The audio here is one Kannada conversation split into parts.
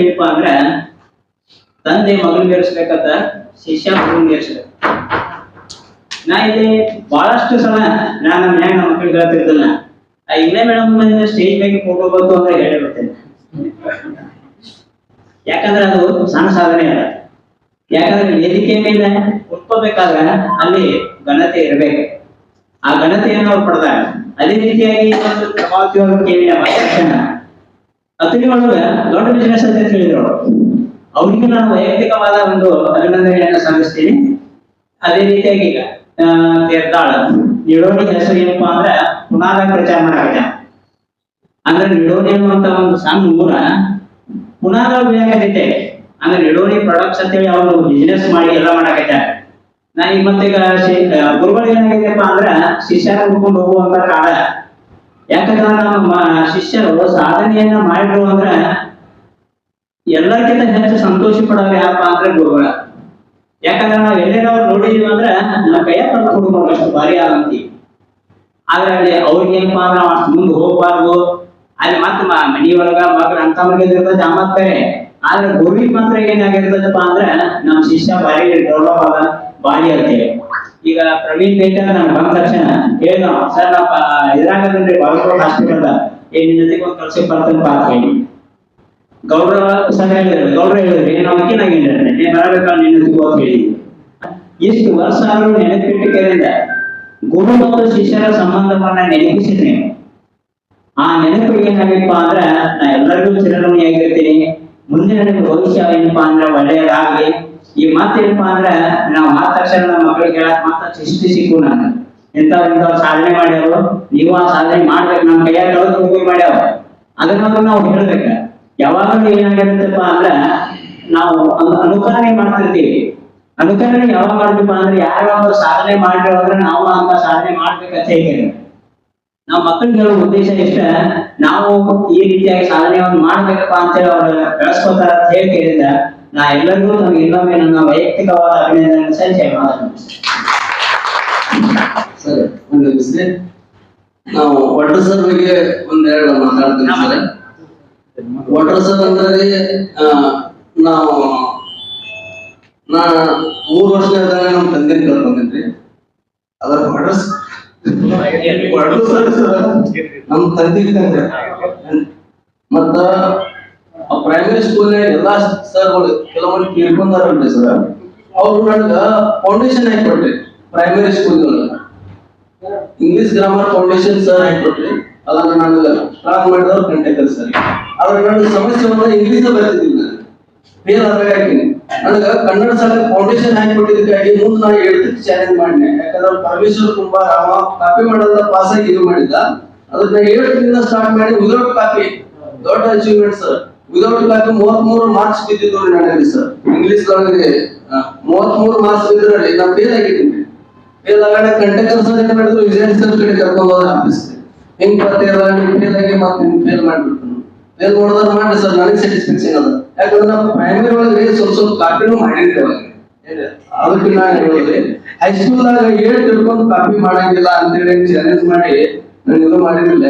ಏನಪ್ಪಾ ಅಂದ್ರ ತಂದೆ ಮಗನ್ ಏರಿಸ್ಬೇಕಂತ ಶಿಷ್ಯ ಮಗನ್ ಏರಿಸ್ಬೇಕು ನಾ ಇಲ್ಲಿ ಬಹಳಷ್ಟು ಸಲ ನಾ ನಮ್ಮ ಮನ್ಯಾಗ ನಮ್ಮ ಮಕ್ಕಳಿಗೆ ಹೇಳ್ತಿರ್ತಿಲ್ಲ ಆ ಇಲ್ಲೇ ಮೇಡಮ್ ಸ್ಟೇಜ್ ಮೇಲೆ ಫೋಟೋ ಬಂತು ಅಂದ್ರೆ ಹೇಳಿಬಿಡ್ತೇನೆ ಯಾಕಂದ್ರೆ ಅದು ಸಣ್ಣ ಸಾಧನೆ ಅಲ್ಲ. ಯಾಕಂದ್ರೆ ವೇದಿಕೆ ಮೇಲೆ ಉಟ್ಕೋಬೇಕಾದ್ರೆ ಅಲ್ಲಿ ಘನತೆ ಇರಬೇಕು. ಆ ಘನತೆಯನ್ನು ಅವ್ರು ಪಡೆದಾಗ ಅದೇ ರೀತಿಯಾಗಿ ಒಂದು ಪ್ರಭಾವತಿಯವರು ಕೇಳಿದ ಮಾತಾಡ್ತಾನ ಅತನಿ ಒಳಗ ದೊಡ್ಡ ಬಿಸಿನೆಸ್ ಅಂತ ಹೇಳಿದ್ರು ಅವರಿಗೆ ನಾನು ವೈಯಕ್ತಿಕವಾದ ಒಂದು ಅಭಿನಂದನೆಯನ್ನ ಸಲ್ಲಿಸ್ತೀನಿ. ಅದೇ ರೀತಿಯಾಗಿ ಈಗ ತೀರ್ಥಾಳ ನಿಡೋಣಿ ಹೆಸರು ಏನಪ್ಪ ಅಂದ್ರೆ ಪುನಾದ ಪ್ರಚಾರ ಮಾಡಾಕ ಅಂದ್ರೆ ನಿಡೋಣಿ ಅನ್ನುವಂತ ಒಂದು ಸಣ್ಣ ಊರ ಪುನಾದ ಬೆಳೆಯಾಕೈತೆ ಅಂದ್ರೆ ನಿಡೋಣಿ ಪ್ರಾಡಕ್ಟ್ಸ್ ಅಂತೇಳಿ ಅವರು ಬಿಸಿನೆಸ್ ಮಾಡಿ ಎಲ್ಲ ಮಾಡಾಕೈತೆ ನಾ ಈಗ ಮತ್ತೀಗ ಗುರುಗಳು ಏನಾಗಿದೆಯಪ್ಪ ಅಂದ್ರ ಶಿಷ್ಯನ ಹುಡ್ಕೊಂಡು ಹೋಗುವಂತ ಕಾಲ. ಯಾಕಂದ್ರೆ ನಮ್ಮ ಶಿಷ್ಯರು ಸಾಧನೆಯನ್ನ ಮಾಡಿದ್ರು ಅಂದ್ರೆ ಎಲ್ಲಕ್ಕಿಂತ ಹೆಚ್ಚು ಸಂತೋಷ ಪಡೋರು ಯಾರಪ್ಪ ಅಂದ್ರೆ ಗುರುಗಳ. ಯಾಕಂದ್ರೆ ನಾವು ಎಲ್ಲೇನವ್ರು ನೋಡಿದೀವಿ ಅಂದ್ರೆ ನಮ್ಮ ಕೈಯ ತಂದು ಹುಡುಗರು ಅಷ್ಟು ಭಾರಿ ಆದ್ರೆ ಅಲ್ಲಿ ಅವ್ರಿಗೆ ಏನಪ್ಪಾ ಅಂದ್ರೆ ಅಷ್ಟು ಮುಂದೆ ಹೋಗ್ಬಾರ್ದು. ಅಲ್ಲಿ ಮತ್ತೆ ಮನಿ ಒಳಗ ಮಕ್ಳು ಅಂತ ಇರ್ತದೆ ಆಮತ್ ಬೇರೆ ಆದ್ರೆ ಗುರುವಿಗೆ ಮಾತ್ರ ಏನಾಗಿರ್ತದಪ್ಪ ಅಂದ್ರೆ ನಮ್ಮ ಶಿಷ್ಯ ಬಾರಿ ಡೆವಲಪ್ ಆದ ಬಾರಿ ಅಂತೇಳಿ ಈಗ ಪ್ರವೀಣ್ ಬೇಕಂದ್ರೆ ನಮ್ಗೆ ಬಂದ ತಕ್ಷಣ ಹೇಳ ಸರ್ ನಾ ಇದ್ರಾಗದ್ರಿ ಬಾಗಲಕೋಟೆ ಹಾಸ್ಪಿಟಲ್ ಏ, ನಿನ್ನ ಜೊತೆಗೆ ಒಂದು ಕೆಲ್ಸಕ್ಕೆ ಬರ್ತೇನೆ ಅಂತ ಹೇಳಿ. ಗೌರವ ಸರ್ ಹೇಳಿದ್ರು, ಗೌರವ ಹೇಳಿದ್ರು ಏನು ಅಕ್ಕಿನಾಗಿಲ್ಲ ನೀನ್ ಬರಬೇಕ ನಿನ್ನ ಜೊತೆ ಅಂತ ಹೇಳಿ. ಇಷ್ಟು ವರ್ಷ ಆದ್ರೂ ನೆನಪಿಟ್ಟಿದ್ದರಿಂದ ಗುರು ಮತ್ತು ಶಿಷ್ಯರ ಸಂಬಂಧವನ್ನ ನೆನಪಿಸಿದ್ರೆ ಆ ನೆನಪು ಏನಾಗಪ್ಪ ಅಂದ್ರ, ನಾ ಎಲ್ಲರಿಗೂ ಚಿರಋಣಿಯಾಗಿರ್ತೀನಿ. ಮುಂದೆ ನನಗೆ ಭವಿಷ್ಯ ಏನಪ್ಪಾ ಅಂದ್ರ ಒಳ್ಳೆಯದಾಗ್ಲಿ. ಈ ಮಾತೇನಪ್ಪಾ ಅಂದ್ರ ನಾವು ಮಾತ ತಕ್ಷಣ ನಮ್ಮ ಮಕ್ಕಳಿಗೆ ಹೇಳಕ್ ಮಾತ್ರ ಶಿಸ್ತಿ ಸಿಕ್ಕು ನಾನು. ಇಂಥವ್ ಇಂಥವ್ ಸಾಧನೆ ಮಾಡ್ಯಾವ ನೀವು ಆ ಸಾಧನೆ ಮಾಡ್ಬೇಕು ನಮ್ಮ ಕೈಯಾಗ ಹೋಗಿ ಮಾಡ್ಯಾವ. ಅದನ್ನ ನಾವು ಹೇಳ್ಬೇಕ. ಯಾವಾಗಲೂ ಏನಾಗಿರುತ್ತಪ್ಪ ಅಂದ್ರ, ನಾವು ಅನು- ಅನುಕರಣೆ ಮಾಡ್ತಿರ್ತೀವಿ. ಅನುಕರಣೆ ಯಾವಾಗ ಮಾಡ್ತೀವಿ ಅಂದ್ರೆ ಯಾರೋ ಸಾಧನೆ ಮಾಡಿರೋದ್ರೆ ನಾವು ಅಂತ ಸಾಧನೆ ಮಾಡ್ಬೇಕಂತ ಹೇಳಿ ನಾವು ಮಕ್ಕಳಿಗೆ ಹೇಳೋ ಉದ್ದೇಶ ಎಷ್ಟ ನಾವು ಈ ರೀತಿಯಾಗಿ ಸಾಧನೆಯನ್ನು ಮಾಡ್ಬೇಕಪ್ಪ ಅಂತೇಳಿ ಅವ್ರ ಬೆಳೆಸ್ಕೋತಾರ ಅಂತ ಹೇಳಿ ನಾ ಎಲ್ಲರಿಗೂ ನಮ್ಗೆ ಇನ್ನೊಮ್ಮೆ ನನ್ನ ವೈಯಕ್ತಿಕವಾದ ಅಭಿನಂದನೆ ಸಂಚಯ ಮಾತನಾಡ್ತೀನಿ ಸರ್ ಒಂದು ನಿಮಿಷ. ನಾವು ವಾಟರ್ ಸರ್ ಬಗ್ಗೆ ಒಂದೆರಡು ಮಾತಾಡ್ತೀನಿ ಸರ್. ವಾಟರ್ ಸರ್ ಅಂದ್ರೆ ನಾವು ನಾ ಮೂರು ವರ್ಷದಾಗ ನಮ್ಮ ತಂದೆ ಕಳ್ಕೊಂಡ್ರಿ ಅದರ ವಾಟರ್ ವಾಟರ್ ಸರ್ ನಮ್ಮ ತಂದೆ ತಂದೆ. ಮತ್ತ ಪ್ರೈಮರಿ ಸ್ಕೂಲ್ ಎಲ್ಲಾ ಸರ್ಗಳು ಕೆಲವೊಂದು ತೀರ್ಕೊಂಡಾರಲ್ರಿ ಸರ್ ಅವ್ರು ನನಗ ಫೌಂಡೇಶನ್ ಹಾಕಿ ಕೊಟ್ರಿ primary school English grammar foundation sir ಹಾಕಿಕೊಟ್ರಿ ಅದನ್ನ ನನಗ ಸ್ಟಾರ್ಟ್ ಮಾಡಿದವ್ರು ಕಂಟೆಕ್ಟರ್ ಸರ್ ಆದ್ರೆ ನನ್ನ ಸಮಸ್ಯೆ ಬಂದ್ರೆ ಇಂಗ್ಲಿಷ್ ಬರ್ತಿದ್ದಿಲ್ಲ ಫೇಲ್ ಆದಾಗ ಹಾಕಿನಿ ನನಗ ಕನ್ನಡ ಸರ್ ಫೌಂಡೇಶನ್ ಹಾಕಿ ಕೊಟ್ಟಿದ್ದಕ್ಕಾಗಿ ಮುಂದೆ ನಾನು ಹೇಳ್ತಿದ್ದು ಚಾಲೆಂಜ್ ಮಾಡಿದೆ. ಯಾಕಂದ್ರೆ ಪರಮೇಶ್ವರ್ ತುಂಬಾ ರಾಮ ಕಾಪಿ ಮಾಡೋದ ಪಾಸ್ ಆಗಿ ಇದು ಮಾಡಿದ್ದ. ಅದನ್ನ ಹೇಳಿದ್ರಿಂದ ಸ್ಟಾರ್ಟ್ ಮಾಡಿ ಉದ್ರೋಗ ಕಾಪಿ ದೊಡ್ಡ ಅಚೀವ್ಮೆಂಟ್ ಸರ್ ವಿದೌಟ್ ಕಾಪಿ ಮೂವತ್ತ್ ಮೂರು ಮಾರ್ಕ್ಸ್ ಬಿದ್ದಿದ್ದು ನನಗೆ ಸರ್ ಇಂಗ್ಲಿಷ್ ಒಳಗೆ ಮೂವತ್ ಮೂರು ಮಾರ್ಕ್ಸ್ ಬಿದ್ದರೆ ನಾನು ಫೇಲ್ ಆಗಿದ್ದೀನಿ ಫೇಲ್ ಆಗೋಣ ಕಂಟೆಕರ್ ಸರ್ ಏನ್ ಮಾಡಿದ್ರು, ವಿಜಯನ್ ಸರ್ ಕಡೆ ಕರ್ಕೊಂಡು ಹೋದ್ರೆ ಆಫೀಸ್ ಹೆಂಗ್ ಬರ್ತೀರ ನೀವು ಫೇಲ್ ಆಗಿ ಮತ್ತೆ ನಿಮ್ಗೆ ಫೇಲ್ ಮಾಡ್ಬಿಟ್ಟು ಫೇಲ್ ಮಾಡೋದ್ರ ಮಾಡಿ ಸರ್ ನನಗೆ ಸ್ಯಾಟಿಸ್ಫ್ಯಾಕ್ಷನ್ ಅದ. ಯಾಕಂದ್ರೆ ನಾವು ಪ್ರೈಮರಿ ಒಳಗೆ ಸ್ವಲ್ಪ ಸ್ವಲ್ಪ ಕಾಪಿನೂ ಏನ್ ಅದಕ್ಕೆ ನಾನು ಹೇಳಿದ್ರೆ ದಾಗ ಏಳು ತಿಳ್ಕೊಂಡು ಕಾಪಿ ಮಾಡಂಗಿಲ್ಲ ಅಂತೇಳಿ ಚಾಲೆಂಜ್ ಮಾಡಿ, ನಾನು ಇದು ಮಾಡಿರ್ಲಿಲ್ಲ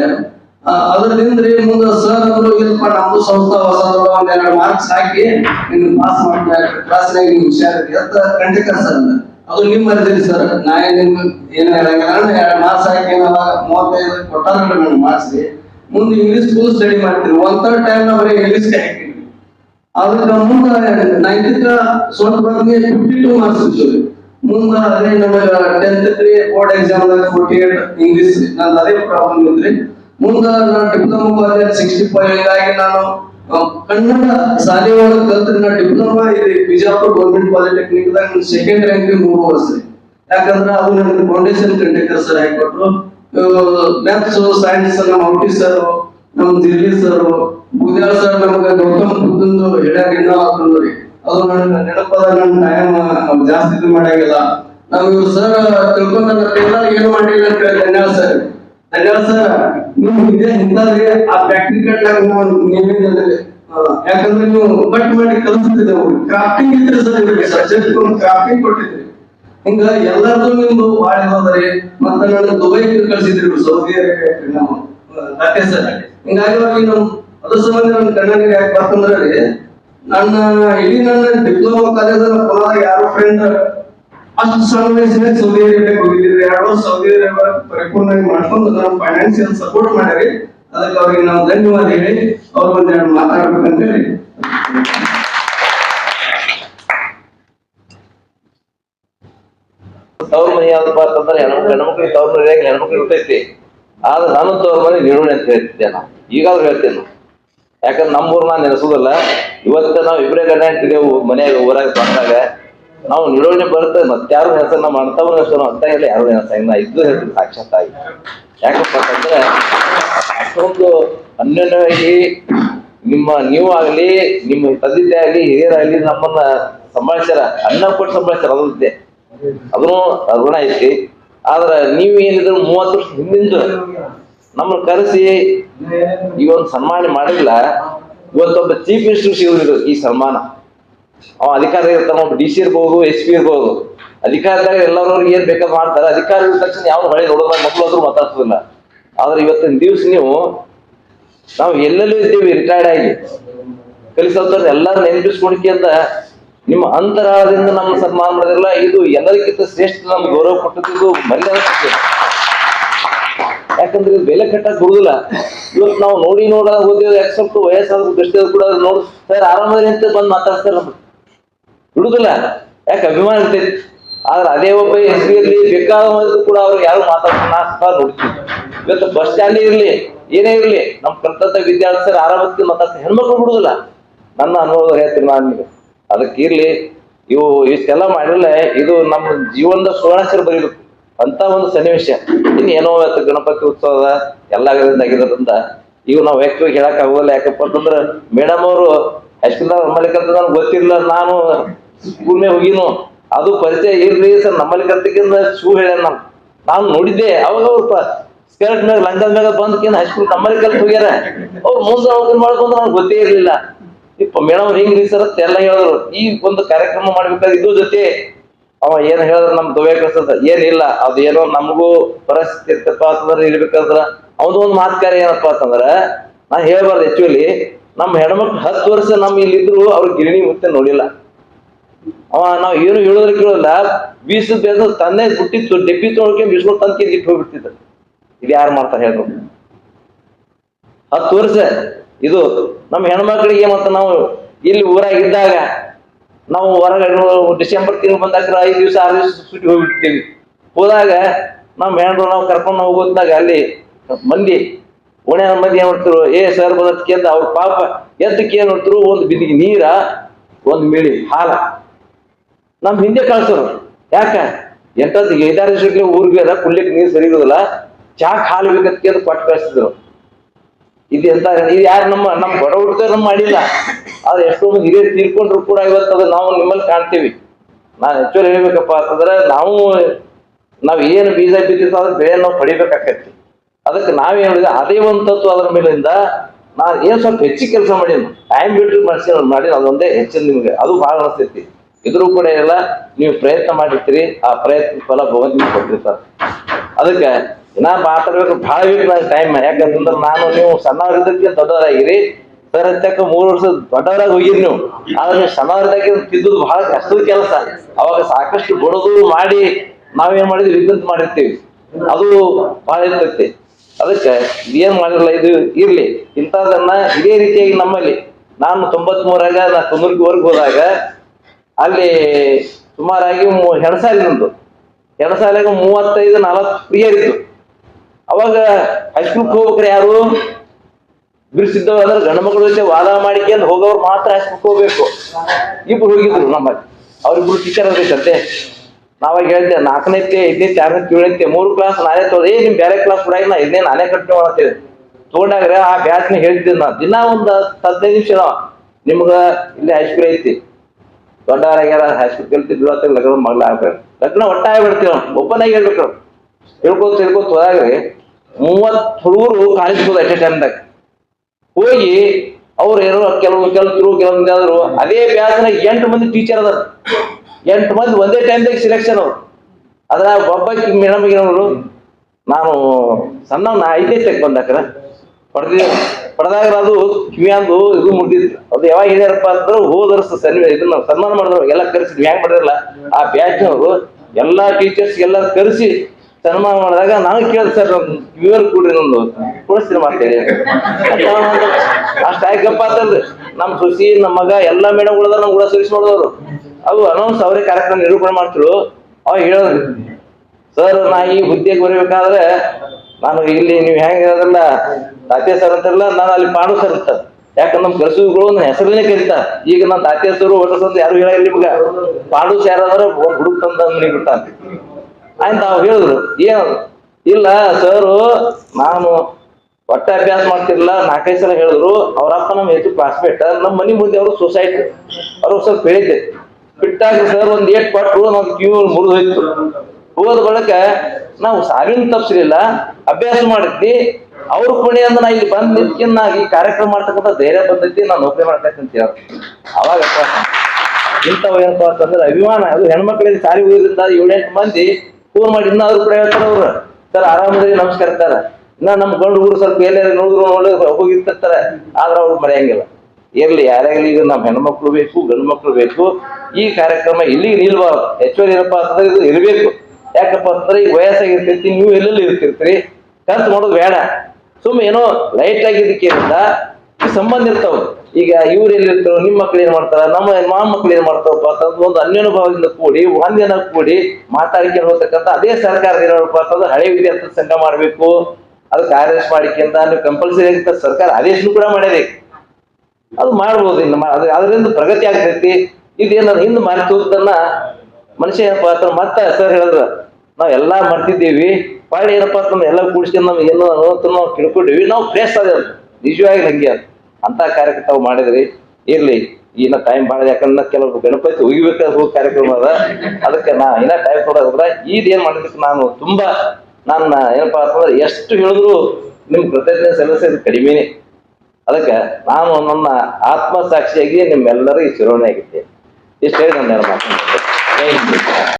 ಅದರಿಂದ ಮುಂದೆ ಸರ್ ಅವರು ಇಲ್ಲಪ್ಪ ನಮ್ದು ಸಂಸ್ಥಾ ಹೊಸದ್ರ ಒಂದ್ ಎರಡು ಮಾರ್ಕ್ಸ್ ಹಾಕಿ ನಿನ್ನ ಪಾಸ್ ಮಾಡ್ತಾರೆ ಕ್ಲಾಸ್ನಾಗ ನೀವು ಹುಷಾರಿರಿ ಅಂತ ಖಂಡಿತ ಸರ್ ಅದು ನಿಮ್ಮ ಮರ್ಜಿರಿ ಸರ್ ನಾ ನಿಮ್ಗೆ ಏನು ಹೇಳಂಗಿಲ್ಲ. ಎರಡು ಮಾರ್ಕ್ಸ್ ಹಾಕಿ ಮೂವತ್ತೈದು ಕೊಟ್ಟಾರ ನನ್ನ ಮಾರ್ಕ್ಸ್ ಮುಂದೆ ಇಂಗ್ಲಿಷ್ ಫುಲ್ ಸ್ಟಡಿ ಮಾಡ್ತೀವಿ. ಒಂದ್ ಥರ್ಡ್ ಟೈಮ್ ನಾವು ಬರೀ ಇಂಗ್ಲಿಷ್ ಹಾಕಿದ್ವಿ ಅದಕ್ಕೆ ಮುಂದ ನೈನ್ತ್ ಸ್ವಲ್ಪ ಬಂದ್ಗೆ ಫಿಫ್ಟಿ ಟೂ ಮಾರ್ಕ್ಸ್ ಇತ್ತು. ಮುಂದೆ ಅದೇ ನಮಗ tenth three board exam forty eight English ನಂದು ಅದೇ ಪ್ರಾಬ್ಲಮ್ ಇದ್ರಿ. ಮುಂದೆ ನಾನು ಡಿಪ್ಲೊಮಾ ಕಾಲೇಜ್ ಸಿಕ್ಸ್ಟಿ ಫೈವ್ ಹೀಗಾಗಿ ನಾನು ಕನ್ನಡ ಶಾಲೆ ಒಳಗೆ ಕಲ್ತ್ರಿ ನಾ ಡಿಪ್ಲೊಮಾ ಇದೆ ಬಿಜಾಪುರ ಗೌರ್ಮೆಂಟ್ ಪಾಲಿಟೆಕ್ನಿಕ್ ದಾಗ ಸೆಕೆಂಡ್ ರ್ಯಾಂಕ್ ಮೂರು ವರ್ಷ. ಯಾಕಂದ್ರೆ ಅದು ನನಗೆ ಫೌಂಡೇಶನ್ ಕಂಡಕ್ಟರ್ ಸರ್ ಹಾಕೊಟ್ರು ಮ್ಯಾಥ್ಸ್ ಸೈನ್ಸ್ ನಮ್ಮ ಔಟಿ ಸರ್ ನಮ್ಮ ದಿಲ್ಲಿ ಸರ್ ಬುದ್ಯಾಳ ಸರ್ ನಮ್ಗೆ ಗೌತಮ್ ಬುದ್ಧಂದು ಹೇಳ್ಯಾರ ಇನ್ನೂ ಹಾಕೊಂಡ್ರಿ ಅದು ನನ್ನ ನೆನಪದ ನನ್ನ ಟೈಮ್ ಜಾಸ್ತಿ ಇದು ಮಾಡಂಗಿಲ್ಲ ನಾವು ಇವ್ರು ಸರ್ ತಿಳ್ಕೊಂಡ ಏನು ಮಾಡಿಲ್ಲ ಅಂತ ಹೇಳಿ ಧನ್ಯವಾದ ಸರ್ ಧನ್ಯವಾದ ಸರ್ ನೀವು ಇದೇ ಇಂಥದ್ರಿ ಆ ಪ್ರಾಕ್ಟಿಕಲ್ ನೀವೇನಿಲ್ಲ ಯಾಕಂದ್ರೆ ನೀವು ಕಟ್ ಮಾಡಿ ಕಲಿಸ್ತಿದ್ದೆವು ಕ್ರಾಫ್ಟಿಂಗ್ ಇದ್ರೆ ಸರ್ ಇವ್ರಿಗೆ ಸಬ್ಜೆಕ್ಟ್ ಕ್ರಾಫ್ಟಿಂಗ್ ಕೊಟ್ಟಿದ್ರಿ. ಹಿಂಗ ಎಲ್ಲರದು ನಿಮ್ದು ಬಾಳ ಹೋದ್ರಿ, ಮತ್ತ ನನ್ನ ದುಬೈಗೆ ಕಳ್ಸಿದ್ರಿ, ಸೌದಿ ಅರೇಬಿಯಾ ನಾವು ರಾಕೇಶ್ ಸರ್. ಹಿಂಗಾಗಿ ಅದ್ರ ಸಂಬಂಧ ನನ್ನ ಕನ್ನಡಿಗೆ ಯಾಕೆ ಬರ್ತಂದ್ರೆ ನನ್ನ ಇಡೀ ನನ್ನ ಡಿಪ್ಲೊಮಾ ಕಾಲೇಜ್ ಪುನಃ ಯಾರೋ ಫ್ರೆಂಡ್ ಅಷ್ಟು ಸಣ್ಣ ವಯಸ್ಸಿನ ಸೌದಿ ಅರೇಬಿಯಾಕ್ ಹೋಗಿದ್ರಿ ಎರಡು ವರ್ಷ ಸೌದಿ ಅರೇಬಿಯಾ ಪರಿಪೂರ್ಣ ಮಾಡ್ಕೊಂಡು ನಮ್ಮ ಫೈನಾನ್ಸಿಯಲ್ ಸಪೋರ್ಟ್ ಮಾಡ್ಯಾರಿ ಅದಕ್ಕೆ ಅವ್ರಿಗೆ ನಾವು ಧನ್ಯವಾದ ಹೇಳಿ. ಅವ್ರು ಎರಡು ಮಾತಾಡ್ಬೇಕಂತ ಹೇಳಿ. ತವ್ರ ಮನೆ ಯಾವ್ದಪ್ಪ ಅಂತಂದ್ರೆ ಹೆಣ್ಣು ಹೆಣ್ಮಕ್ಳಿಗೆ ತವ್ರ ಮನೆಯಾಗ ಹೆಣ್ಮಕ್ಳು ಇರ್ತೈತಿ ಆದ್ರೆ ನಾನು ತವ್ರ ಮನೆ ನಿರೂಢಣೆ ಅಂತ ಹೇಳ್ತಿದ್ದೆ ನಾನು. ಈಗಾದ್ರೂ ಹೇಳ್ತೇನೆ. ಯಾಕಂದ್ರೆ ನಮ್ಮೂರ್ ನಾನು ನೆನೆಸೋದಲ್ಲ. ಇವತ್ತು ನಾವು ಇಬ್ಬರೇ ಗಂಡ ಹೆಂಡ್ತಿದೇವು ಮನೆಯಾಗ ಊರಾಗ ಬಂದಾಗ. ನಾವು ನಿರ್ವಹಣೆ ಬರುತ್ತೆ ಮತ್ತಾರು ಹೆಸರನ್ನ ಮಾಡ್ತಾವ್ರ ಹೆಸರು ಅಂತ ಹೇಳಿ ಯಾರು ಹೆಸರು ನಾ ಇದ್ದು ಹೇಳ್ತೀನಿ ಸಾಕ್ಷಾತ್ ಆಗಿ ಯಾಕಪ್ಪ ಅಂತಂದ್ರೆ ಅಷ್ಟೊಂದು ಅನ್ಯೋನ್ಯವಾಗಿ ನಿಮ್ಮ ನೀವು ಆಗ್ಲಿ ನಿಮ್ಮ ತಂದಿದ್ದೆ ಆಗ್ಲಿ ಹಿರಿಯರಾಗ್ಲಿ ನಮ್ಮನ್ನ ಸಂಭಾಳಿಸ್ಯಾರ. ಅನ್ನ ಕೊಟ್ಟು ಸಂಭಾಳಿಸ್ಯಾರ, ಅದೇ ಅದನ್ನು ಋಣ ಐತಿ. ಆದ್ರ ನೀವು ಏನಿದ್ರು ಮೂವತ್ತು ವರ್ಷ ಹಿಂದಿಂದ ನಮ್ಮನ್ನ ಕರೆಸಿ ಈ ಒಂದು ಸನ್ಮಾನ ಮಾಡಿಲ್ಲ. ಇವತ್ತೊಬ್ಬ ಚೀಫ್ ಮಿನಿಸ್ಟರ್ ಸಿಗುದಿಲ್ಲ ಈ ಸನ್ಮಾನ. ಅವ ಅಧಿಕಾರ ಇರ್ತಾನ ಒಬ್ಬ ಡಿ ಸಿ ಇರ್ಬೋದು ಎಸ್ ಪಿ ಇರ್ಬೋದು. ಅಧಿಕಾರದಾಗ ಎಲ್ಲರೂ ಏನ್ ಬೇಕಾದ್ ಮಾಡ್ತಾರೆ. ಅಧಿಕಾರ ಇದ್ದ ತಕ್ಷಣ ಯಾವ ಹೊಳೆ ನೋಡೋದ ಮಕ್ಕಳು ಆದ್ರೂ ಮಾತಾಡ್ಸೋದಿಲ್ಲ. ಆದ್ರೆ ಇವತ್ತಿನ ದಿವ್ಸ ನೀವು, ನಾವು ಎಲ್ಲೆಲ್ಲೂ ಇದ್ದೀವಿ ರಿಟೈರ್ಡ್ ಆಗಿ. ಕಲಿಸೋದ್ರ ಎಲ್ಲಾರು ನೆನಪಿಸ್ಕೊಂಡಿ ಅಂತ ನಿಮ್ಮ ಅಂತರಾಳದಿಂದ ನಮ್ಮ ಸನ್ಮಾನ ಮಾಡಿದ್ರಲ್ಲ, ಇದು ಎಲ್ಲರಿಗಿಂತ ಶ್ರೇಷ್ಠ ನಮ್ಗೆ ಗೌರವ ಕೊಟ್ಟದ್ದು ಮರ್ಯಾದೆ. ಯಾಕಂದ್ರೆ ಇದು ಬೆಲೆ ಕಟ್ಟಕ್ ಬರುದಿಲ್ಲ. ಇವತ್ತು ನಾವು ನೋಡಿ ನೋಡ ಓದಿದ ಯಾಕೆ ಸ್ವಲ್ಪ ಕೂಡ ನೋಡಿ, ಸರ್ ಅಂತ ಬಂದು ಮಾತಾಡ್ತಾರೆ ನಮ್ಗೆ. ಬಿಡುದಿಲ್ಲ ಯಾಕೆ ಅಭಿಮಾನ ಇರ್ತೈತಿ ಆದ್ರೆ ಅದೇ ಒಬ್ಬ ಹೆಸರಿರ್ಲಿ ಬೇಕಾದ ಕೂಡ ಅವ್ರು ಯಾರು ಮಾತಾಡ್ತಾರೆ ನೋಡ್ತೀವಿ ಇವತ್ತು ಬಸ್ ಸ್ಟ್ಯಾಂಡ್ ಇರ್ಲಿ, ಏನೇ ಇರ್ಲಿ, ನಮ್ ಕರ್ತವ್ಯ ವಿದ್ಯಾರ್ಥಿ ಆರಾಮಕ್ಕೆ ಮಾತಾಡ್ತಾರೆ ಹೆಣ್ಮಕ್ಳು ಬಿಡುದಿಲ್ಲ ನನ್ನ ಅನುಭವ ಹೇಳ್ತೀನಿ ನಾನು ನಿಮಗೆ ಅದಕ್ಕೆ ಇರ್ಲಿ, ಇವು ಇಷ್ಟೆಲ್ಲ ಮಾಡಿರ್ಲೆ ಇದು ನಮ್ಮ ಜೀವನದ ಸುವರ್ಣಾಕ್ಷರ ಬರೀಬೇಕು. ಅಂತ ಒಂದು ಸನ್ನಿವೇಶ. ಇನ್ನು ಏನೋ ಇವತ್ತು ಗಣಪತಿ ಉತ್ಸವದ ಎಲ್ಲ ಆಗಿರೋದ್ರಿಂದ ಇವು ನಾವು ವ್ಯಕ್ತಿಗೆ ಹೇಳಕ್ ಆಗೋಲ್ಲ ಯಾಕಪ್ಪ ಅಂತಂದ್ರೆ ಮೇಡಮ್ ಅವರು ಹೈಸ್ಕೂಲ್ದಾಗ ನಮ್ಮಲ್ಲಿ ಅಂತ ನನಗೆ ಗೊತ್ತಿಲ್ಲ. ನಾನು ಸ್ಕೂಲ್ ಮೇ ಹೋಗಿನು, ಅದು ಪರಿಚಯ ಇರ್ಲಿ ಸರ್ ನಮ್ಮಲ್ಲಿ ಕಲ್ತಕ್ಕಿಂತ ಶೂ ಹೇಳ್ಯಾನ ನಾನು. ನಾನು ನೋಡಿದ್ದೆ, ಅವಾಗ ಅವ್ರ ಸ್ಕರ್ಟ್ ಮ್ಯಾಗ, ಲಂಗದ ಮ್ಯಾಗ ಬಂದ್ಕಿಂತ ಹೈಸ್ಕೂಲ್ ನಮ್ಮಲ್ಲಿ ಕಲ್ತು ಹೋಗ್ಯಾರ. ಅವ್ರು ಮುಂದೆ ಹೋಗಿ ಮಾಡ್ಕೊಂಡು ನನಗೆ ಗೊತ್ತೇ ಇರಲಿಲ್ಲ. ಇಪ್ಪ ಮೇಡಮ್ ಹಿಂಗ್ ಸರ್ ಎಲ್ಲ ಹೇಳಿದ್ರು. ಈ ಒಂದು ಕಾರ್ಯಕ್ರಮ ಮಾಡ್ಬೇಕಾದ್ರೆ ಇದು ಜೊತೆ ಅವ ಏನ್ ಹೇಳಿದ್ರ ನಮ್ ದುವೆ ಕಳ್ಸದ? ಏನಿಲ್ಲ ಅದೇನೋ ನಮಗೂ ಪರಿಸ್ಥಿತಿ ಇರ್ತಪ್ಪ ಅಂತಂದ್ರೆ ಇರ್ಬೇಕಂದ್ರ ಅವ್ದು ಒಂದು ಮಾತುಕಾರ ಏನಪ್ಪ ಅಂತಂದ್ರ ನಾ ಹೇಳ್ಬಾರ್ದು ಆಕ್ಚುಲಿ ನಮ್ಮ ಹೆಣ್ಮಕ್ಳು ಹತ್ತು ವರ್ಷ ನಮ್ಮ ಇಲ್ಲಿದ್ರು ಅವ್ರ ಗಿರಣಿ ಮುತ್ತೆ ನೋಡಿಲ್ಲ. ಅವ ನಾವ್ ಏನು ಹೇಳೋದ್ರ ಕೇಳಲ್ಲ. ಬೀಸು ಬೇಗ ತಂದೆ ಬಿಟ್ಟಿತ್ತು ಡೆಬ್ಬಿ ತೊಳ್ಕೊಂಡ್ ಬೀಸ್ಕೊಂಡು ತಂದ್ ಇಟ್ಟು ಹೋಗ್ಬಿಡ್ತಿದ್ದ ಇದು ಯಾರು ಮಾಡ್ತಾರೆ ಹೇಳ್ರು. ಹತ್ತು ವರ್ಷ. ಇದು ನಮ್ಮ ಹೆಣ್ಮಕ್ಳಿಗೆ ಮತ್ತೆ ನಾವು ಇಲ್ಲಿ ಊರಾಗ ಇದ್ದಾಗ ನಾವು ಹೊರಗಡೆ ಡಿಸೆಂಬರ್ ತಿಂಗಳು ಬಂದಾಗ ಐದು ದಿವಸ, ಆರು ದಿವಸ ಸುಟ್ಟಿ ಹೋಗ್ಬಿಡ್ತೀವಿ ಹೋದಾಗ ನಮ್ಮ ಹೆಣ್ರು ನಾವು ಕರ್ಕೊಂಡು ಹೋಗೋದಾಗ ಅಲ್ಲಿ ಮಂದಿ ಓಣೆ ಮಂದಿ ಏನ್ ಮಾಡ್ತಿರು ಏ ಸರ್ ಬದಕ್ಕೆ ಅಂತ ಅವ್ರ ಪಾಪ ಎದ್ದಕ್ಕೆ ಏನ್ ಮಾಡ್ತಿರು ಒಂದು ಬಿದಿಗೆ ನೀರ, ಒಂದು ಮಿಳಿ, ಹಾಲ. ನಮ್ ಹಿಂದೆ ಕಳ್ಸೋರು. ಯಾಕ? ಎಂಟದ್ದು ಐದಾರು ದಿವಸಕ್ಕೆ ಊರಿಗೆ ಅದ ಕುಡ್ಲಿಕ್ಕೆ ನೀರು ಸರಿ ಇರೋದಿಲ್ಲ. ಚಾಕ್ ಹಾಲು ಬೇಕಂತ ಕೊಟ್ಟು ಕಳ್ಸಿದ್ರು. ಇದು ಎಂತ ಇದು ಯಾರು ನಮ್ಮ ನಮ್ಮ ಬಡ ಹುಡುಗರು ಮಾಡಿಲ್ಲ ಆದ್ರೆ ಎಷ್ಟೋ ಮಂದಿ ಹಿರಿಯರು ತೀರ್ಕೊಂಡ್ರು ಕೂಡ ಇವತ್ತು ಅದು ನಾವು ನಿಮ್ಮಲ್ಲಿ ಕಾಣ್ತೀವಿ. ನಾನು ಹೆಚ್ಚುವರಿ ಹೇಳ್ಬೇಕಪ್ಪ ಅಂತಂದ್ರೆ ನಾವು, ನಾವ್ ಏನು ಬೀಜ ಬಿದ್ದಿತ್ತು ಅದ್ರ ಬೆಳೆ ನಾವು ಪಡಿಬೇಕಾಕೈತಿ ಅದಕ್ಕೆ ನಾವೇನ್ ಅದೇ ಒಂದು ಅದರ ಮೇಲಿಂದ ನಾನು ಏನ್ ಸ್ವಲ್ಪ ಹೆಚ್ಚಿಗೆ ಕೆಲಸ ಮಾಡೀನಿ ಟೈಮ್ ಬಿಟ್ಟು ಮಾಡಿಸಿ ಮಾಡಿ ಅದೊಂದೇ ಹೆಚ್ಚಿನ ನಿಮ್ಗೆ. ಅದು ಬಹಳ ಅನಿಸ್ತೈತಿ. ಇದ್ರೂ ಕೂಡ ಎಲ್ಲ ನೀವು ಪ್ರಯತ್ನ ಮಾಡಿರ್ತೀರಿ, ಆ ಪ್ರಯತ್ನ ಫಲ ಭಗವಂತ ಕೊಟ್ಟಿರಿ ಸರ್. ಅದಕ್ಕೆ ನಾ ಮಾತಾಡ್ಬೇಕು, ಭಾಳ ಬೇಕು ಟೈಮ್ ಯಾಕಂತಂದ್ರೆ ನಾನು ನೀವು ಸಣ್ಣವರಿದ್ದಕ್ಕೆ ದೊಡ್ಡವರಾಗಿರಿ. ಸರ್ ಹತ್ತಕ್ಕ ಮೂರು ವರ್ಷ ದೊಡ್ಡವರಾಗಿ ಹೋಗಿರಿ ನೀವು. ಆದ್ರೆ ನೀವು ತಿದ್ದು ಬಹಳ ಕಷ್ಟದ ಕೆಲಸ. ಅವಾಗ ಸಾಕಷ್ಟು ಬಡದು ಮಾಡಿ ನಾವೇನ್ ಮಾಡಿದ್ವಿ ವಿದ್ಯುತ್ ಮಾಡಿರ್ತೀವಿ. ಅದು ಬಹಳ ಇರ್ತೈತಿ. ಅದಕ್ಕೆ ಏನ್ ಮಾಡಿರಲ್ಲ, ಇದು ಇರ್ಲಿ. ಇಂಥದನ್ನ ಇದೇ ರೀತಿಯಾಗಿ ನಮ್ಮಲ್ಲಿ. ನಾನು ತೊಂಬತ್ ಮೂರಾಗ ನಾ ಕುಂದರ್ಗಿವರೆಗೆ ಹೋದಾಗ ಅಲ್ಲಿ ಸುಮಾರಾಗಿ ಮೂ- ಹೆಣಸಾಲಿ ನಂದು ಹೆಣಸಾಲಿಗೆ ಮೂವತ್ತೈದು ನಲವತ್ ಪ್ರಿಯರ್ ಇತ್ತು. ಅವಾಗ ಹೈಸ್ಕೂಲ್ಗೆ ಹೋಗ್ಬೇಕ್ರೆ ಯಾರು? ಬಿರ್ಸಿದ್ದವ ಅಂದ್ರೆ ಗಂಡು ಮಕ್ಕಳ ಜೊತೆ ವಾದ ಮಾಡಿಕೊಂಡು ಹೋಗೋರು ಮಾತ್ರ ಹೈಸ್ಕೂಲ್ಗೆ ಹೋಗ್ಬೇಕು. ಇಬ್ರು ಹೋಗಿದ್ರು ನಮ್ಮಲ್ಲಿ. ಅವ್ರಿಬ್ರು ಟೀಚರ್ ಅದ್ರೈತಂತೆ ನಾವಾಗ ಹೇಳಿದ್ದೆ ನಾಲ್ಕನೇತೆ ಐದನೇ ಆರನೇ ಏಳನೇತೆ ಮೂರು ಕ್ಲಾಸ್ ನಾನೇ ತೋದ ಏ, ನಿಮ್ ಬೇರೆ ಕ್ಲಾಸ್ ಕೂಡ ನಾ ಇದನ್ನೇ ನಾನೇ ಕಟ್ಟಿ ಮಾಡ್ತೇವೆ ತಗೊಂಡಾಗ್ರೆ ಆ ಬ್ಯಾಚ್ನ ಹೇಳ್ತಿದ್ದೆ ನಾ ದಿನ ಒಂದು ಹದಿನೈದು ನಿಮಿಷ ನಿಮ್ಗ ಇಲ್ಲಿ ಹೈಸ್ಕೂಲ್ ಐತಿ. ದೊಡ್ಡವರಾಗ್ಯಾರ ಹೈಸ್ಕೂಲ್ ಲಗ್ನ ಮಗಳ ಲಗ್ನ ಒಟ್ಟಾಗಿ ಬಿಡ್ತೀವಿ ನಾವು ಒಬ್ಬನಾಗಿ ಹೇಳ್ಬೇಕು. ತಿಳ್ಕೊತ ಹೇಳ್ಕೊತ ಹೋದಾಗ್ರಿ ಮೂವತ್ತು ಹುಡುಗರು ಕಾಣಿಸ್ಬೋದು ಅಟ್ ಟೈಮ್ದಾಗ ಹೋಗಿ ಅವ್ರು ಏನೋ ಕೆಲವು ಕೆಲವರು ಕೆಲವೊಂದು ಅದೇ ಬ್ಯಾಚ್ನ ಎಂಟು ಮಂದಿ ಟೀಚರ್ ಅದಾರ. ಎಂಟು ಮಂದಿ ಒಂದೇ ಟೈಮ್ದಾಗ ಸಿಲೆಕ್ಷನ್ ಅವ್ರು. ಅದ್ರ ಒಬ್ಬ ಮೇಡಮ್ ನಾನು ಸಣ್ಣ ಐದನೇ ತೆಗ್ ಬಂದಾಕ್ರ ಹೊಡೆದಿದ್ದೆ ಪಡೆದಾಗ ಅದು ಕಿವಿಯಂದು ಇದು ಮುಗಿದಿತ್ತು. ಅದು ಯಾವಾಗ ಹೇಳ್ಯಾರಪ್ಪ ಅಂದ್ರೆ ಹೋದರ್ಸ ಸನ್ನಿ ಇದನ್ನ ಸನ್ಮಾನ ಮಾಡಿದ್ರು ಎಲ್ಲ ಕರೆಸಿ ಹ್ಯಾಂಗ್ ಮಾಡಿರಲ್ಲ ಆ ಬ್ಯಾಚ್ನವರು ಎಲ್ಲಾ ಟೀಚರ್ಸ್ ಎಲ್ಲ ಕರೆಸಿ ಸನ್ಮಾನ ಮಾಡಿದಾಗ ನಾನು ಕೇಳಿದೆ, ಸರ್ ಕಿವಿಯಲ್ಲಿ ಕೂಡ್ರಿ ನಂದು ಕೂಡಿಸ್ತೀನಿ ಮಾತೇಳಿ ಅಷ್ಟ ಆಯ್ಕಪ್ಪ ಅಂತಂದ್ರೆ ನಮ್ ಸುಸಿ ನಮ್ಮ ಮಗ, ಎಲ್ಲಾ ಮೇಡಮ್ಗಳದ ನಮ್ ಕೂಡ ಸರ್ವಿಸ್ ನೋಡಿದವರು ಅವು ಅನೌನ್ಸ್ ಅವರೇ ಕಾರ್ಯಕ್ರಮ ನಿರೂಪಣೆ ಮಾಡ್ತಿರು ಅವ ಹೇಳಿದ್ರು, ಸರ್, ನಾ ಈ ಹುದ್ದೆಗೆ ಬರಬೇಕಾದ್ರೆ, ನಾನು ಇಲ್ಲಿ ನೀವು ಹೆಂಗ್ ಹೇಳೋದಲ್ಲ ತಾತ್ಯ ಸರ್ ಅಂತಿರಲ್ಲ, ನಾನು ಅಲ್ಲಿ ಪಾಂಡು ಸರ್ ಅಂತ. ಯಾಕಂದ್ರೆ ನಮ್ಮ ಕೆಲಸಗಳು ನನ್ನ ಹೆಸರನ್ನೇ ಕರೀತಾರ. ಈಗ ನಾನು ತಾತ್ಯ ಸರ್ ಒಟ್ಟು ಅಂತ ಯಾರು ಹೇಳಿಲ್ಲ ನಿಮ್ಗ. ಪಾಂಡು ಅಂದ್ರೆ ಹುಡುಗ ತಂದ ಮನೆಗೆ ಬಿಟ್ಟ ಆಯ್ತು ನಾವು ಹೇಳಿದ್ರು, ಏನು ಇಲ್ಲ ಸರು ನಾನು ಒಟ್ಟ ಅಭ್ಯಾಸ ಮಾಡ್ತಿರ್ಲಿಲ್ಲ, ನಾಲ್ಕೈದು ಸಲ ಹೇಳಿದ್ರು ಅವರಪ್ಪ ನಮ್ಮ ಹೆಚ್ಚು ಕ್ಲಾಸ್ಮೇಟ್ ನಮ್ಮ ಮನೆ ಮುಂದೆ ಅವರು ಸೊಸೈಟಿ ಅವ್ರು ಸ್ವಲ್ಪ ಹೇಳಿದ್ದೆ. ಬಿಟ್ಟಾಗ ಸರ್ ಒಂದ್ ಏಟ್ ಕೊಟ್ರು ನಮ್ಗೆ ಕ್ಯೂ ಮುರಿದು ಹೋಯ್ತು. ಹೋದ ಬಳಿಕ ನಾವು ಸಾವಿನ ತಪ್ಸಿರ್ಲಿಲ್ಲ ಅಭ್ಯಾಸ ಮಾಡಿದ್ವಿ. ಅವ್ರ ಪುಣ್ಯ ಅಂದ್ರೆ ನಾ ಇಲ್ಲಿ ಬಂದ್ ನಿಂತ್ಕಿನ್ ನಾ ಈ ಕಾರ್ಯಕ್ರಮ ಮಾಡ್ತಕ್ಕಂಥ ಧೈರ್ಯ ಬಂದೈತಿ, ನಾನು ನೌಕರಿ ಮಾಡ್ತಕ್ಕಂತ ಹೇಳಿ ಅವಾಗ ಇಂಥವ್ ಏನಪ್ಪ ಅಂತಂದ್ರೆ ಅಭಿಮಾನ, ಅದು ಹೆಣ್ಮಕ್ಳಿಗೆ ಸಾರಿ ಹೋಗೋದ್ರಿಂದ ಏಳೆಂಟು ಮಂದಿ ಫೋನ್ ಮಾಡಿ ಇನ್ನ ಅವ್ರು ಕೂಡ ಹೇಳ್ತಾರೆ ಅವ್ರು. ಸರ್, ಆರಾಮದ್ರಿ, ನಮಸ್ಕಾರ ಸರ್ ಇನ್ನ ನಮ್ಮ ಗಂಡು ಊರು ಸ್ವಲ್ಪ ಎಲ್ಲಾರು ನೋಡಿದ್ರು ನೋಡಿ ಹೋಗಿರ್ತಿರ್ತಾರೆ. ಆದ್ರೆ ಅವ್ರು ಮರೆಯಂಗಿಲ್ಲ. ಇರ್ಲಿ ಯಾರ್ಯಾಗಲಿ ಈಗ ನಮ್ಮ ಹೆಣ್ಮಕ್ಳು ಬೇಕು ಗಂಡು ಮಕ್ಳು ಬೇಕು, ಈ ಕಾರ್ಯಕ್ರಮ ಇಲ್ಲಿ ನಿಲ್ಬಾರ್ದು. ಹೆಚ್ಚುವರಿ ಏನಪ್ಪ ಅಂತಂದ್ರೆ ಇದು ಇರಬೇಕು. ಯಾಕಪ್ಪ ಅಂತಂದ್ರೆ ಈಗ ವಯಸ್ಸಾಗಿರ್ತೈತಿ ನೀವು ಎಲ್ಲೆಲ್ಲಿ ಇರ್ತಿರ್ತೀರಿ? ಖರ್ಚು ಮಾಡೋದು ಬೇಡ. ಸುಮ್ಮನೆ ಏನೋ ಲೈಟ್ ಆಗಿದ್ದಕ್ಕಿಂತ ಸಂಬಂಧ ಇರ್ತಾವ. ಈಗ ಇವ್ರು ಎಲ್ಲಿರ್ತಾರೋ ನಿಮ್ಮ ಮಕ್ಳು ಏನ್ ಮಾಡ್ತಾರ, ನಮ್ಮ ಮಾಮ ಮಕ್ಳು ಏನ್ ಮಾಡ್ತಾವಪ್ಪ ಅಂತಂದ್ರೆ ಒಂದು ಅನ್ಯೋನುಭಾವದಿಂದ ಕೂಡಿ, ಒಂದಿನ ಕೂಡಿ ಮಾತಾಡಿಕೆ ಹೋಗ್ತಕ್ಕಂಥ ಅದೇ ಸರ್ಕಾರ ಏನಪ್ಪ ಅಂತಂದ್ರೆ ಹಳೆ ವಿದ್ಯಾರ್ಥಿ ಸಂಘ ಮಾಡ್ಬೇಕು. ಅದಕ್ಕೆ ಆದೇಶ ಮಾಡಿಕ್ಕಿಂತ ನೀವು ಕಂಪಲ್ಸರಿ ಅಂತ ಸರ್ಕಾರ ಆದೇಶನು ಕೂಡ ಮಾಡಿದೆ ಅದು ಮಾಡ್ಬೋದು ಇನ್ನು ಅದು ಅದರಿಂದ ಪ್ರಗತಿ ಆಗ್ತೈತಿ. ಇದೇನ ಹಿಂದೆ ಮಾಡ್ತದನ್ನ ಮನುಷ್ಯ ಏನಪ್ಪ ಅಂತ ಮತ್ತೆ ಸರ್ ಹೇಳಿದ್ರ ನಾವ್ ಎಲ್ಲಾ ಮಾಡ್ತಿದ್ದೀವಿ ಪಾಡಿ ಏನಪ್ಪ ಅಂತ ಎಲ್ಲ ಕೂಡಿಸ್ಕೊಂಡು ನಮ್ಗೆ ಏನು ಅನ್ನೋದು ನಾವು ತಿಳ್ಕೊಂಡಿವಿ. ನಾವು ಪ್ರೇಸ್ ಅದೇ ನಿಜವಾಗಿ ಹಂಗೆ ಅದು. ಅಂತ ಕಾರ್ಯಕ್ರಮ ಮಾಡಿದ್ರಿ ಇರ್ಲಿ. ಇನ್ನ ಟೈಮ್ ಬಹಳ ಯಾಕಂದ್ರೆ ಕೆಲವು ಗಣಪತಿ ಒಗಿಬೇಕಾದ ಹೋಗಿ ಕಾರ್ಯಕ್ರಮ ಅದ. ಅದಕ್ಕೆ ನಾ ಇನ್ನ ಟೈಮ್ ಕೊಡೋದ್ರ ಈದ್ ಏನ್ ಮಾಡಿದಕ್ಕೆ ನಾನು ತುಂಬಾ ನನ್ನ ಏನಪ್ಪಾ ಅಂತಂದ್ರೆ ಎಷ್ಟು ಹೇಳಿದ್ರು ನಿಮ್ ಕೃತಜ್ಞತೆ ಸಲ್ಲಿಸೋದು ಕಡಿಮೆನೆ. ಅದಕ್ಕೆ ನಾನು ನನ್ನ ಆತ್ಮಸಾಕ್ಷಿಯಾಗಿ ನಿಮ್ಮೆಲ್ಲರಿಗೂ ಚಿರೋಣೆ ಆಗಿದ್ದೆ ಇಷ್ಟು ಹೇಳಿ ನನ್ನ ಮಾತು